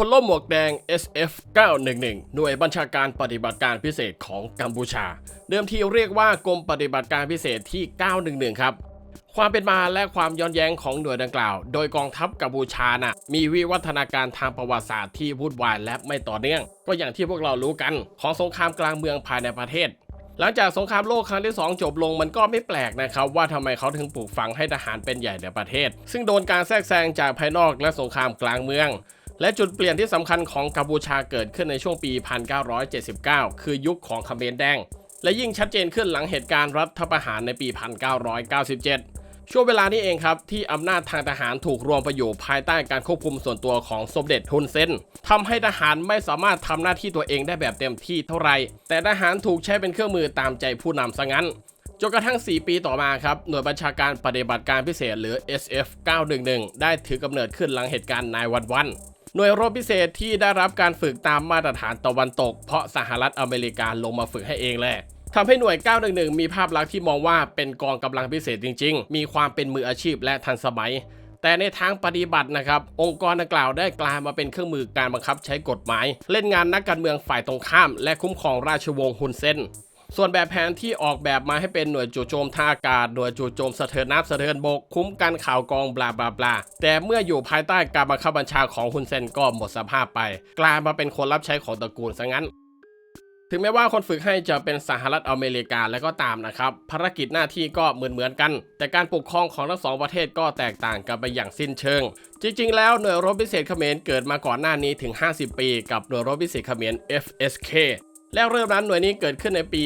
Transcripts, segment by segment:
พลล่มหมวกแดง SF 911 หน่วยบัญชาการปฏิบัติการพิเศษของกัมพูชา เดิมทีเรียกว่ากรมปฏิบัติการพิเศษที่ 911 ครับ ความเป็นมาและความย้อนแย้งของหน่วยดังกล่าว โดยกองทัพกัมพูชาน่ะมีวิวัฒนาการทางประวัติศาสตร์ที่วุ่นวายและไม่ต่อเนื่อง ก็อย่างที่พวกเรารู้กัน ของสงครามกลางเมืองภายในประเทศหลังจากสงครามโลกครั้งที่ 2 จบลงมันก็ไม่แปลกนะครับว่าทำไมเขาถึงปลูกฝังให้ทหารเป็นใหญ่ในประเทศ ซึ่งโดนการแทรกแซงจากภายนอกและสงครามกลางเมือง และจุดเปลี่ยนที่สำคัญของกัมพูชาเกิดขึ้นในช่วงปี 1979 คือยุคของเขมรแดง และยิ่งชัดเจนขึ้นหลังเหตุการณ์รัฐประหารในปี 1997 ช่วงเวลานี้เองครับที่อำนาจทางทหารถูกรวมไปอยู่ภายใต้การควบคุมส่วนตัวของสมเด็จฮุนเซนทำให้ทหารไม่สามารถทำหน้าที่ตัวเองได้แบบเต็มที่เท่าไหร่ แต่ทหารถูกใช้เป็นเครื่องมือตามใจผู้นำซะงั้นจนกระทั่ง 4 ปีต่อมาครับหน่วยบัญชาการปฏิบัติการพิเศษหรือ SF 911 ได้ถือกำเนิดขึ้นหลังเหตุการณ์นายวันวัน หน่วยรบพิเศษที่ได้รับการฝึกตามมาตรฐานตะวันตก เพราะสหรัฐอเมริกาลงมาฝึกให้เองแหละทำให้หน่วย 911 มีภาพลักษณ์ที่มองว่าเป็นกองกำลังพิเศษจริง ๆ มีความเป็นมืออาชีพและทันสมัย แต่ในทางปฏิบัตินะครับ องค์กรดังกล่าวได้กลายมาเป็นเครื่องมือการบังคับใช้กฎหมาย เล่นงานนักการเมืองฝ่ายตรงข้าม และคุ้มครองราชวงศ์ฮุนเซน ส่วนแบบแผนที่ออกแบบมาให้เป็นหน่วยจู่โจมทางอากาศ หน่วยจู่โจมสะเทินน้ำสะเทินบก คุ้มกันข่าวกองบลาบลาบลาแต่เมื่ออยู่ภายใต้การบังคับบัญชาของฮุนเซนก็หมดสภาพไป กลายมาเป็นคนรับใช้ของตระกูลซะงั้นถึงแม้ว่าคนฝึกให้จะเป็นสหรัฐอเมริกาและก็ตามนะครับ ภารกิจหน้าที่ก็เหมือนเหมือนๆกัน แต่การปกครองของทั้งสองประเทศก็แตกต่างกันไปอย่างสิ้นเชิง จริง ๆ แล้วหน่วยรบพิเศษเขมรเกิดมาก่อนหน้านี้ถึง 50 ปี กับหน่วยรบพิเศษเขมร FSK และเริ่มนั้นหน่วยนี้เกิดขึ้นในปี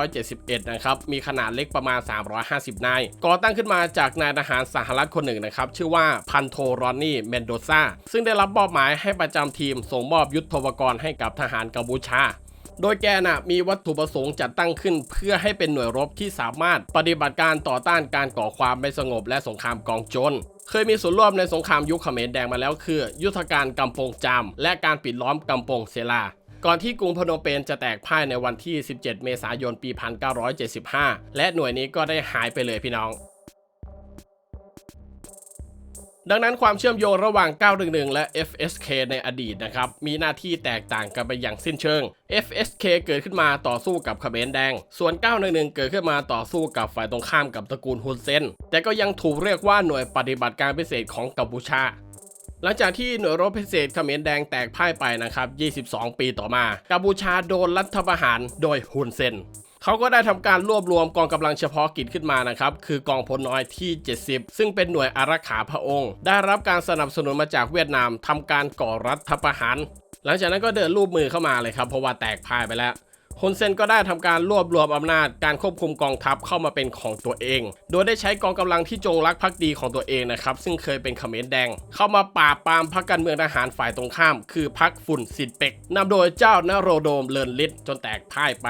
1971 นะครับ มีขนาดเล็กประมาณ 350 นาย ก่อตั้งขึ้นมาจากนายทหารสหรัฐคนหนึ่งนะครับ ชื่อว่าพันโทรอนนี่เมนโดซา ซึ่งได้รับมอบหมายให้ประจำทีมส่งมอบยุทธปกรณ์ให้กับทหารกัมพูชาโดยแกน่ะมีวัตถุประสงค์จัดตั้งขึ้น เพื่อให้เป็นหน่วยรบที่สามารถปฏิบัติการต่อต้านการก่อความไม่สงบและสงครามกองโจรเคยมีส่วนร่วมในสงครามยุคเขมรแดงมาแล้วคือ ยุทธการกำปงจามและการปิดล้อมกำปงเซลา ก่อนที่กรุงพนมเปญจะแตกพ่ายในวันที่ 17 เมษายนปี 1975 และหน่วยนี้ก็ได้หายไปเลยพี่น้องดังนั้นความเชื่อมโยงระหว่าง 911 และ FSK ในอดีตนะครับ มีหน้าที่แตกต่างกันไปอย่างสิ้นเชิง FSK เกิดขึ้นมาต่อสู้กับขเขมรแดง ส่วน 911 เกิดขึ้นมาต่อสู้กับฝ่ายตรงข้ามกับตระกูลฮุนเซน แต่ก็ยังถูกเรียกว่าหน่วยปฏิบัติการพิเศษของกัมพูชา หลังจากที่หน่วยรบพิเศษเขมรแดงแตกพ่ายไปนะครับ 22 ปีต่อมา กัมพูชาโดนรัฐประหารโดยฮุนเซนเขาก็ได้ทำการรวบรวมกองกำลังเฉพาะกิจขึ้นมานะครับ คือกองพลน้อยที่ 70 ซึ่งเป็นหน่วยอารักขาพระองค์ ได้รับการสนับสนุนมาจากเวียดนามทำการก่อรัฐประหาร หลังจากนั้นก็เดินรูปมือเข้ามาเลยครับ เพราะว่าแตกพ่ายไปแล้ว ฮุนเซนก็ได้ทำการรวบรวมอำนาจการควบคุมกองทัพเข้ามาเป็นของตัวเอง โดยได้ใช้กองกำลังที่จงรักภักดีของตัวเองนะครับซึ่งเคยเป็นเขมรแดง เข้ามาปราบปรามพรรคการเมืองทหารฝ่ายตรงข้าม คือพรรคฝุ่นสิทธิ์เป็กนำโดยเจ้านโรโดมเลินลิศจนแตกพ่ายไป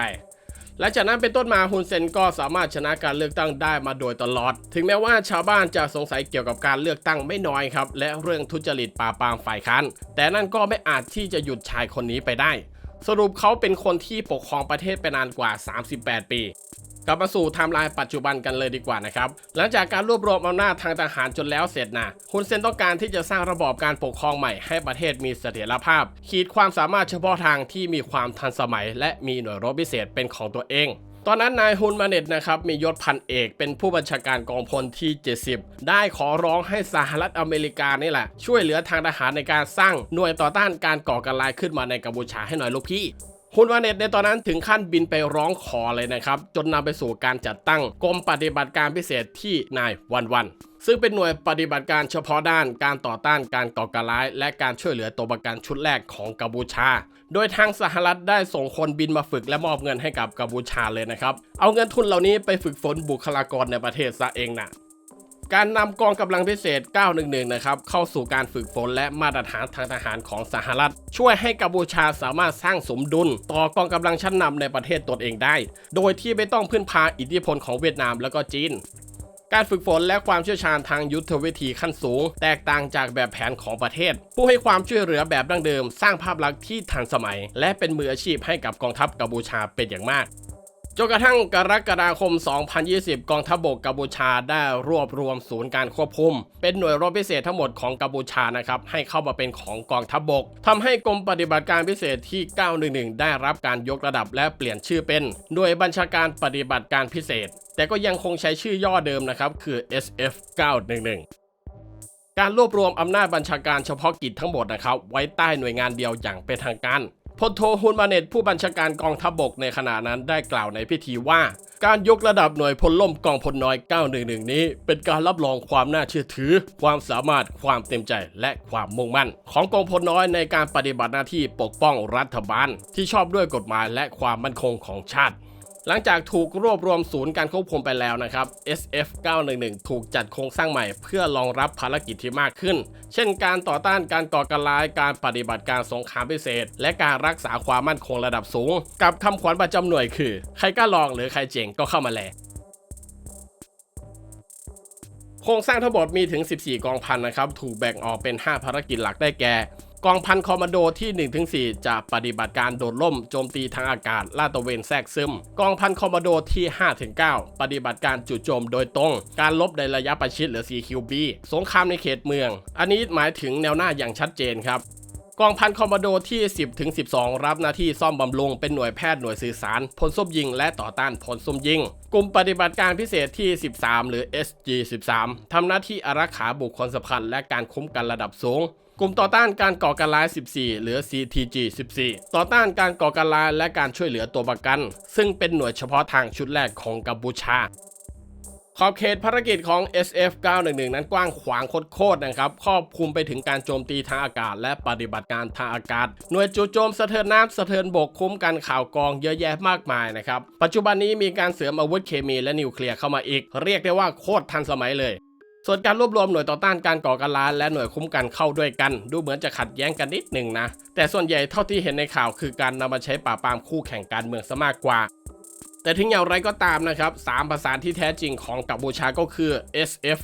หลังจากนั้นเป็นต้นมาฮุนเซนก็สามารถชนะการเลือกตั้งได้มาโดยตลอด ถึงแม้ว่าชาวบ้านจะสงสัยเกี่ยวกับการเลือกตั้งไม่น้อยครับ และเรื่องทุจริตปราบปรามฝ่ายค้านแต่นั่นก็ไม่อาจที่จะหยุดชายคนนี้ไปได้ สรุปเขาเป็นคนที่ปกครองประเทศไปนานกว่า 38 ปีกลับมาสู่ไทม์ไลน์ปัจจุบันกันเลยดีกว่านะครับ หลังจากการรวบรวมอำนาจทางทหารจนแล้วเสร็จนะฮุนเซนต้องการที่จะสร้างระบอบการปกครองใหม่ให้ประเทศมีเสถียรภาพ ขีดความสามารถเฉพาะทางที่มีความทันสมัย และมีหน่วยรบพิเศษเป็นของตัวเอง ตอนนั้นนายฮุนมาเน็ตนะครับมียศพันเอกเป็นผู้บัญชาการกองพลที่ 70 ได้ขอร้องให้สหรัฐอเมริกานี่แหละ ช่วยเหลือทางทหารในการสร้างหน่วยต่อต้านการก่อการร้ายขึ้นมาในกัมพูชาให้หน่อยลูกพี่ คุณวาเนตในตอนนั้นถึงขั้นบินไปร้องขอเลยนะครับ จนนำไปสู่การจัดตั้งกรมปฏิบัติการพิเศษที่นายวันวันซึ่งเป็นหน่วยปฏิบัติการเฉพาะด้านการต่อต้านการก่อการร้าย และการช่วยเหลือตัวประกันชุดแรกของกัมพูชา โดยทางสหรัฐได้ส่งคนบินมาฝึกและมอบเงินให้กับกัมพูชาเลยนะครับ เอาเงินทุนเหล่านี้ไปฝึกฝนบุคลากรในประเทศซะเองนะ การนำกองกำลังพิเศษ 911 นะครับเข้าสู่การฝึกฝนและมาตรฐานทางทหารของสหรัฐ ช่วยให้กัมพูชาสามารถสร้างสมดุล ต่อกองกำลังชั้นนำในประเทศตนเองได้ โดยที่ไม่ต้องพึ่งพาอิทธิพลของเวียดนามแล้วก็จีนการฝึกฝนและความเชี่ยวชาญทางยุทธวิธีขั้นสูง แตกต่างจากแบบแผนของประเทศ ผู้ให้ความช่วยเหลือแบบดั้งเดิม สร้างภาพลักษณ์ที่ทันสมัย และเป็นมืออาชีพให้กับกองทัพกัมพูชาเป็นอย่างมาก จนกระทั่งกรกฎาคม 2020 กองทัพบกกัมพูชาได้รวบรวมศูนย์การควบคุม เป็นหน่วยรบพิเศษทั้งหมดของกัมพูชานะครับให้เข้ามาเป็นของกองทัพบกทำให้กรมปฏิบัติการพิเศษที่ 911 ได้รับการยกระดับและเปลี่ยนชื่อเป็น หน่วยบัญชาการปฏิบัติการพิเศษ แต่ก็ยังคงใช้ชื่อย่อเดิมนะครับคือ SF 911การรวบรวมอำนาจบัญชาการเฉพาะกิจทั้งหมดนะครับ ไว้ใต้หน่วยงานเดียวอย่างเป็นทางการ พลโทฮุนมาเนตผู้บัญชาการกองทัพบกในขณะนั้นได้กล่าวในพิธีว่า การยกระดับหน่วยพลล่มกองพลน้อย 911 นี้ เป็นการรับรองความน่าเชื่อถือ ความสามารถความเต็มใจและความมุ่งมั่น ของกองพลน้อยในการปฏิบัติหน้าที่ปกป้องรัฐบาล ที่ชอบด้วยกฎหมายและความมั่นคงของชาติ หลังจากถูกรวบรวมศูนย์การควบคุมไปแล้วนะครับ SF 911 ถูกจัดโครงสร้างใหม่เพื่อรองรับภารกิจที่มากขึ้น เช่นการต่อต้านการก่อการร้าย การปฏิบัติการสงครามพิเศษ และการรักษาความมั่นคงระดับสูง กับคำขวัญประจำหน่วยคือ ใครกล้าลองหรือใครเจ๋งก็เข้ามาแลโครงสร้างทั้งหมดมีถึง 14 กองพันนะครับ ถูกแบ่งออกเป็น 5 ภารกิจหลักได้แก่ กองพันคอมมานโดที่ 1-4 จะปฏิบัติการโดดล่มโจมตีทางอากาศลาดตระเวนแทรกซึม กองพันคอมมานโดที่ 5-9 ปฏิบัติการจู่โจมโดยตรง การลบในระยะประชิดหรือ CQB สงครามในเขตเมือง อันนี้หมายถึงแนวหน้าอย่างชัดเจนครับกองพันคอมมานโดที่ 10ถึง12 รับหน้าที่ซ่อมบำรุงเป็นหน่วยแพทย์หน่วยสื่อสาร พลส้มยิง และต่อต้านพลส้มยิง กลุ่มปฏิบัติการพิเศษที่ 13 หรือ SG 13 ทำหน้าที่อารักขาบุคคลสำคัญและการคุ้มกันระดับสูง กลุ่มต่อต้านการก่อการร้าย 14 หรือ CTG 14 ต่อต้านการก่อการร้ายและการช่วยเหลือตัวประกัน ซึ่งเป็นหน่วยเฉพาะทางชุดแรกของกัมพูชา ขอบเขตภารกิจของ SF 911 นั้นกว้างขวางโคตรๆนะครับ ครอบคลุมไปถึงการโจมตีทางอากาศ และปฏิบัติการทางอากาศ หน่วยจู่โจมสะเทินน้ำสะเทินบกคุ้มกันข่าวกรองเยอะแยะมากมายนะครับ ปัจจุบันนี้มีการเสริมอาวุธเคมีและนิวเคลียร์เข้ามาอีก เรียกได้ว่าโคตรทันสมัยเลย ส่วนการรวบรวมหน่วยต่อต้านการก่อการร้ายและหน่วยคุ้มกันเข้าด้วยกัน ดูเหมือนจะขัดแย้งกันนิดหนึ่งนะ แต่ส่วนใหญ่เท่าที่เห็นในข่าวคือการนำมาใช้ปราบปรามคู่แข่งการเมืองซะมากกว่า แต่ถึงอย่างไรก็ตามนะครับสามประสาที่แท้จริงของกัมพูชาก็คือ SF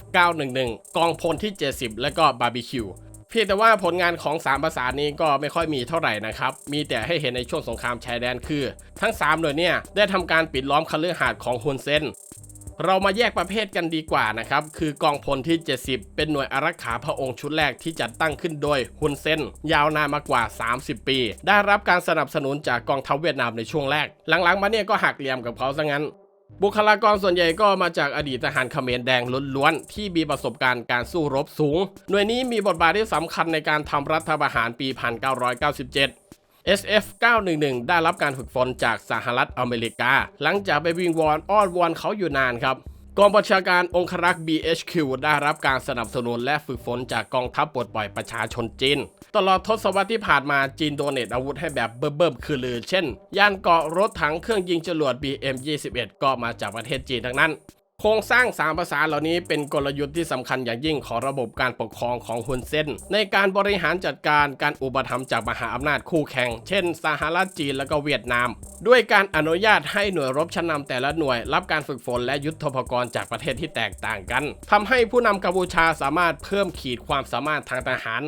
911 กองพลที่ 70 และก็บาร์บีคิวเพียงแต่ว่าผลงานของ3ประสานี้ก็ไม่ค่อยมีเท่าไหร่นะครับ มีแต่ให้เห็นในช่วงสงครามชายแดนคือ ทั้ง 3 หน่วยเนี่ยได้ทำการปิดล้อมคฤหาสน์ของฮุนเซน เรามาแยกประเภทกันดีกว่านะครับ คือกองพลที่ 70 เป็นหน่วยอารักขาพระองค์ชุดแรกที่จัดตั้งขึ้นโดยฮุนเซนยาวนานมากว่า 30 ปี ได้รับการสนับสนุนจากกองทัพเวียดนามในช่วงแรก หลังๆ มาเนี่ยก็หักเหลี่ยมกับเขาซะงั้น บุคลากรส่วนใหญ่ก็มาจากอดีตทหารเขมรแดงล้วนๆที่มีประสบการณ์การสู้รบสูง หน่วยนี้มีบทบาทที่สำคัญในการทำรัฐประหารปี 1997 SF 911 ได้รับการฝึกฝนจากสหรัฐอเมริกา หลังจากไปวิงวอนอ้อนวอนเขาอยู่นานครับกองบัญชาการองครักษ์ BHQ ได้รับการสนับสนุนและฝึกฝนจากกองทัพปลดปล่อยประชาชนจีน ตลอดทศวรรษที่ผ่านมาจีนโดเนตอาวุธให้แบบเบิ่มๆคือลือ เช่น ยานเกราะรถถังเครื่องยิงจรวด BM21 ก็มาจากประเทศจีนทั้งนั้น โครงสร้างสามภาษานเหล่านี้เป็นกลยุทธ์ที่สำคัญอย่างยิ่งของระบบการปกครองของฮุนเซนในการบริหารจัดการการอุปถัมภ์จากมหาอำนาจคู่แข่ง เช่นสหรัฐจีนและก็เวียดนาม ด้วยการอนุญาตให้หน่วยรบชั้นนำแต่ละหน่วยรับการฝึกฝนและยุทธปกรจากประเทศที่แตกต่างกันทำให้ผู้นำกัมพูชาสามารถเพิ่มขีดความสามารถทางทหาร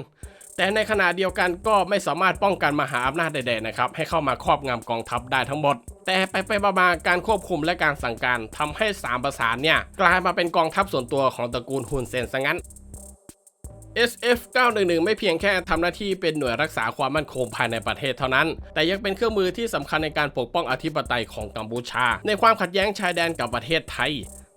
แต่ในขณะเดียวกันก็ไม่สามารถป้องกันมหาอำนาจใดๆนะครับให้เข้ามาครอบงำกองทัพได้ทั้งหมด แต่ไปไปๆมาๆการควบคุมและการสั่งการทำให้สามประสานเนี่ยกลายมาเป็นกองทัพส่วนตัวของตระกูลฮุนเซนซะงั้น SF 911 ไม่เพียงแค่ทำหน้าที่เป็นหน่วยรักษาความมั่นคงภายในประเทศเท่านั้น แต่ยังเป็นเครื่องมือที่สำคัญในการปกป้องอธิปไตยของกัมพูชา ในความขัดแย้งชายแดนกับประเทศไทย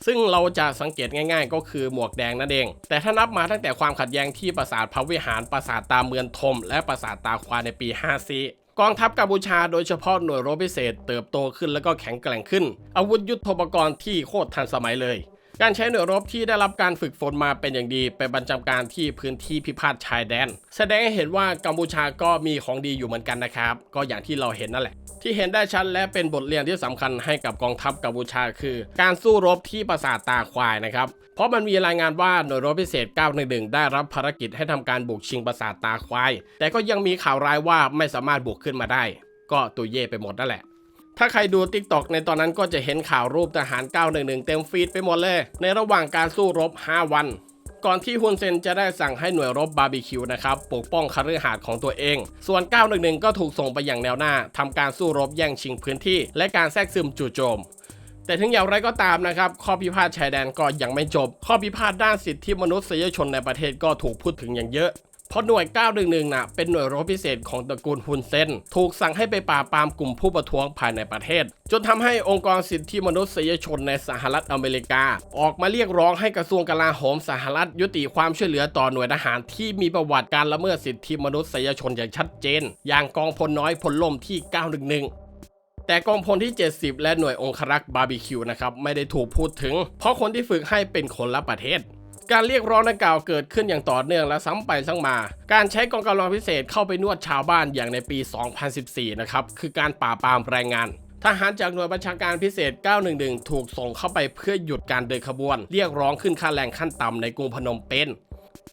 ซึ่งเราจะสังเกตง่าย ๆ ก็คือหมวกแดงนั่นเอง แต่ถ้านับมาตั้งแต่ความขัดแย้งที่ปราสาทพระวิหารปราสาทตาเมืองทม และปราสาทตาควาในปี54กองทัพกัมพูชาโดยเฉพาะหน่วยรบพิเศษเติบโตขึ้นแล้วก็แข็งแกร่งขึ้น อาวุธยุทโธปกรณ์ที่โคตรทันสมัยเลย การใช้หน่วยรบที่ได้รับการฝึกฝนมาเป็นอย่างดีไปบรรจำการที่พื้นที่พิพาทชายแดน แสดงให้เห็นว่ากัมพูชาก็มีของดีอยู่เหมือนกันนะครับ ก็อย่างที่เราเห็นนั่นแหละ ที่เห็นได้ชัดและเป็นบทเรียนที่สำคัญให้กับกองทัพกัมพูชาคือ การสู้รบที่ปราสาทตาควายนะครับ เพราะมันมีรายงานว่าหน่วยรบพิเศษ 911 ได้รับภารกิจให้ทำการบุกชิงปราสาทตาควาย แต่ก็ยังมีข่าวร้ายว่าไม่สามารถบุกขึ้นมาได้ ก็ตุยเย่ไปหมดนั่นแหละ ถ้าใครดู t ิ k t o k ในตอนนั้นก็จะเห็นข่าวรูปทหาร 911 เต็มฟีดไปหมดเลย ในระหว่างการสู้รบ 5 วัน ก่อนที่ฮุนเซนจะได้สั่งให้หน่วยรบบาร์บีคิวนะครับปกป้องคฤหาสน์ของตัวเอง ส่วน 911 ก็ถูกส่งไปอย่างแนวหน้าทำการสู้รบแย่งชิงพื้นที่ และการแทรกซึมจู่โจมแต่ถึงอย่างไรก็ตามนะครับ ข้อพิพาทชายแดนก็ยังไม่จบ ข้อพิพาทด้านสิทธิมนุษยชนในประเทศก็ถูกพูดถึงอย่างเยอะ เพราะหน่วย 911น่ะเป็นหน่วยรบพิเศษของตระกูลฮุนเซนถูกสั่งให้ไปปราบปรามกลุ่มผู้ประท้วงภายในประเทศ จนทำให้องค์กรสิทธิมนุษยชนในสหรัฐอเมริกา ออกมาเรียกร้องให้กระทรวงกลาโหมสหรัฐยุติความช่วยเหลือต่อหน่วยทหารที่มีประวัติการละเมิดสิทธิมนุษยชนอย่างชัดเจน อย่างกองพลน้อยพลล่มที่ 911แต่กองพลที่ 70 และหน่วยองครักษ์บาร์บีคิวนะครับ ไม่ได้ถูกพูดถึง เพราะคนที่ฝึกให้เป็นคนละประเทศ การเรียกร้องดังกล่าวเกิดขึ้นอย่างต่อเนื่องและซ้ำไปซ้ำมา การใช้กองกำลังพิเศษเข้าไปนวดชาวบ้านอย่างในปี 2014 นะครับ คือการป่าปรามแรงงานทหารจากหน่วยบัญชาการพิเศษ 911 ถูกส่งเข้าไปเพื่อหยุดการเดินขบวน เรียกร้องขึ้นค่าแรงขั้นต่ำในกรุงพนมเปญ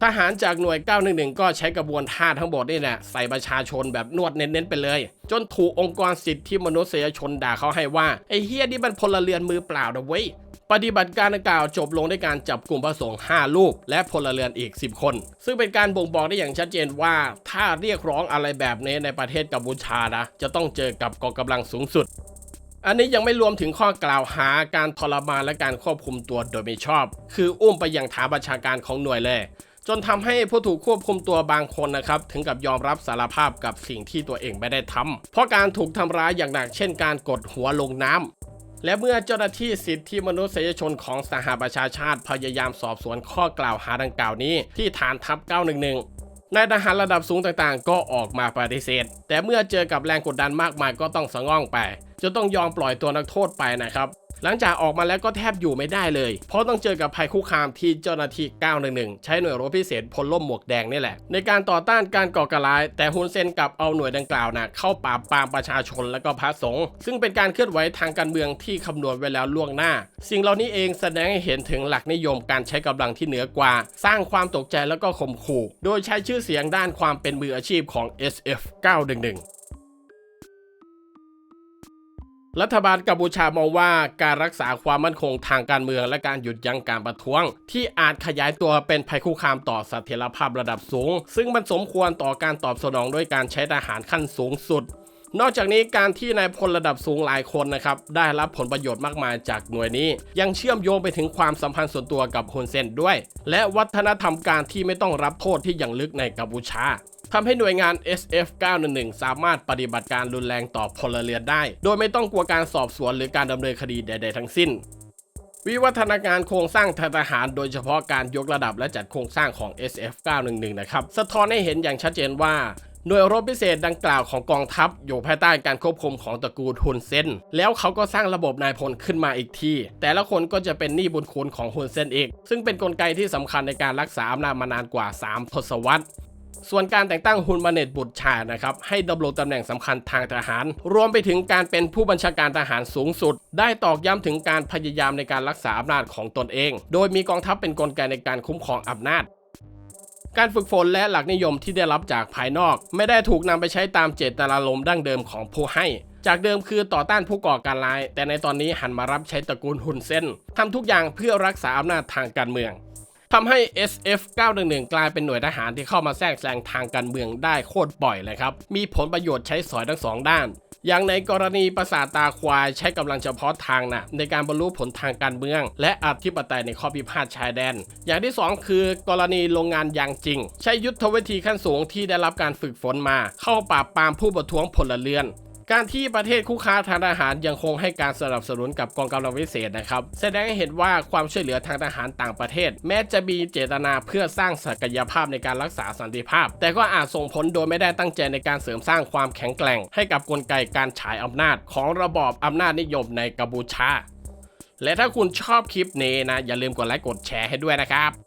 ทหารจากหน่วย 911 ก็ใช้กระบวนท่าทั้งหมดนี่แหละใส่ประชาชนแบบนวดเน้นๆไปเลย จนถูกองค์กรสิทธิมนุษยชนด่าเขาให้ว่า ไอ้เฮียนี่มันพลเรือนมือเปล่านะเว้ย ปฏิบัติการดังกล่าวจบลงด้วยการจับกลุ่มพระสงฆ์5รูปและพลเรือนอีก 10 คน ซึ่งเป็นการบ่งบอกได้อย่างชัดเจนว่า ถ้าเรียกร้องอะไรแบบนี้ในประเทศกัมพูชานะ จะต้องเจอกับกองกำลังสูงสุดอันนี้ยังไม่รวมถึงข้อกล่าวหาการทรมานและการควบคุมตัวโดยไม่ชอบ คืออุ้มไปยังฐานบัญชาการของหน่วยเลยจนทำให้ผู้ถูกควบคุมตัวบางคนนะครับ ถึงกับยอมรับสารภาพกับสิ่งที่ตัวเองไม่ได้ทำเพราะการถูกทำร้ายอย่างหนักเช่นการกดหัวลงน้ำ และเมื่อเจ้าหน้าที่สิทธิมนุษยชนของสหประชาชาติพยายามสอบสวนข้อกล่าวหาดังกล่าวนี้ที่ฐานทัพ 911 นายทหารระดับสูงต่างๆ ก็ออกมาปฏิเสธ แต่เมื่อเจอกับแรงกดดันมากมายก็ต้องสะง่องไปจนต้องยอมปล่อยตัวนักโทษไปนะครับ หลังจากออกมาแล้วก็แทบอยู่ไม่ได้เลย เพราะต้องเจอกับภัยคุกคามที่เจ้าหน้าที่ 911 ใช้หน่วยรบพิเศษพลล่มหมวกแดงนี่แหละ ในการต่อต้านการก่อการร้าย แต่ฮุนเซนกลับเอาหน่วยดังกล่าวนะเข้าปราบปรามประชาชนและก็พระสงฆ์ซึ่งเป็นการเคลื่อนไหวทางการเมืองที่คำนวณไว้แล้วล่วงหน้า สิ่งเหล่านี้เองแสดงให้เห็นถึงหลักนิยมการใช้กำลังที่เหนือกว่า สร้างความตกใจแล้วก็ข่มขู่ โดยใช้ชื่อเสียงด้านความเป็นมืออาชีพของ SF 911 รัฐบาลกัมพูชามองว่าการรักษาความมั่นคงทางการเมืองและการหยุดยั้งการประท้วง ที่อาจขยายตัวเป็นภัยคุกคามต่อเสถียรภาพระดับสูง ซึ่งมันสมควรต่อการตอบสนองด้วยการใช้ทหารขั้นสูงสุด นอกจากนี้การที่นายพลระดับสูงหลายคนนะครับได้รับผลประโยชน์มากมายจากหน่วยนี้ ยังเชื่อมโยงไปถึงความสัมพันธ์ส่วนตัวกับฮุนเซนด้วย และวัฒนธรรมการที่ไม่ต้องรับโทษที่อย่างลึกในกัมพูชาทำให้หน่วยงาน SF 911 สามารถปฏิบัติการรุนแรงต่อพลเรือนได้ โดยไม่ต้องกลัวการสอบสวนหรือการดำเนินคดีใด ๆ ทั้งสิ้น วิวัฒนาการโครงสร้างทางทหาร โดยเฉพาะการยกระดับและจัดโครงสร้างของ SF 911 นะครับ สะท้อนให้เห็นอย่างชัดเจนว่า หน่วยรบพิเศษดังกล่าวของกองทัพอยู่ภายใต้การควบคุมของตระกูลฮุนเซนแล้วเขาก็สร้างระบบนายพลขึ้นมาอีกที แต่ละคนก็จะเป็นหนี้บุญคุณของฮุนเซนเอง ซึ่งเป็นนกลไกที่สำคัญในการรักษาอำนาจมานานกว่า 3 ทศวรรษส่วนการแต่งตั้งฮุนมาเนตบุตรชานะครับให้ดำรงตำแหน่งสำคัญทางทหาร รวมไปถึงการเป็นผู้บัญชาการทหารสูงสุด ได้ตอกย้ำถึงการพยายามในการรักษาอำนาจของตนเอง โดยมีกองทัพเป็นนกลไกในการคุ้มครองอำนาจ การฝึกฝนและหลักนิยมที่ได้รับจากภายนอก ไม่ได้ถูกนำไปใช้ตามเจตนารมณ์ดั้งเดิมของผู้ให้ จากเดิมคือต่อต้านผู้ก่อการร้าย แต่ในตอนนี้หันมารับใช้ตระกูลฮุนเซนทำทุกอย่างเพื่อรักษาอำนาจทางการเมืองทำให้ SF 911 กลายเป็นหน่วยทหารที่เข้ามาแทรกแซงทางการเมืองได้โคตรบ่อยเลยครับ มีผลประโยชน์ใช้สอยทั้งสองด้าน อย่างในกรณีประสาทตาควายใช้กำลังเฉพาะทางนะในการบรรลุผลทางการเมือง และอธิปไตยในข้อพิพาทชายแดน อย่างที่ 2 คือกรณีโรงงานยางจริง ใช้ยุทธวิธีขั้นสูงที่ได้รับการฝึกฝนมา เข้าปราบปรามผู้ประท้วงพลเรือน การที่ประเทศคู่ค้าทางทหารยังคงให้การสนับสนุนกับกองกำลังพิเศษนะครับ แสดงให้เห็นว่าความช่วยเหลือทางทหารต่างประเทศ แม้จะมีเจตนาเพื่อสร้างศักยภาพในการรักษาสันติภาพ แต่ก็อาจส่งผลโดยไม่ได้ตั้งใจในการเสริมสร้างความแข็งแกร่ง ให้กับกลไกการฉายอำนาจ ของระบอบอำนาจนิยมในกัมพูชาและถ้าคุณชอบคลิปนี้นะ อย่าลืมกดไลค์กดแชร์ให้ด้วยนะครับ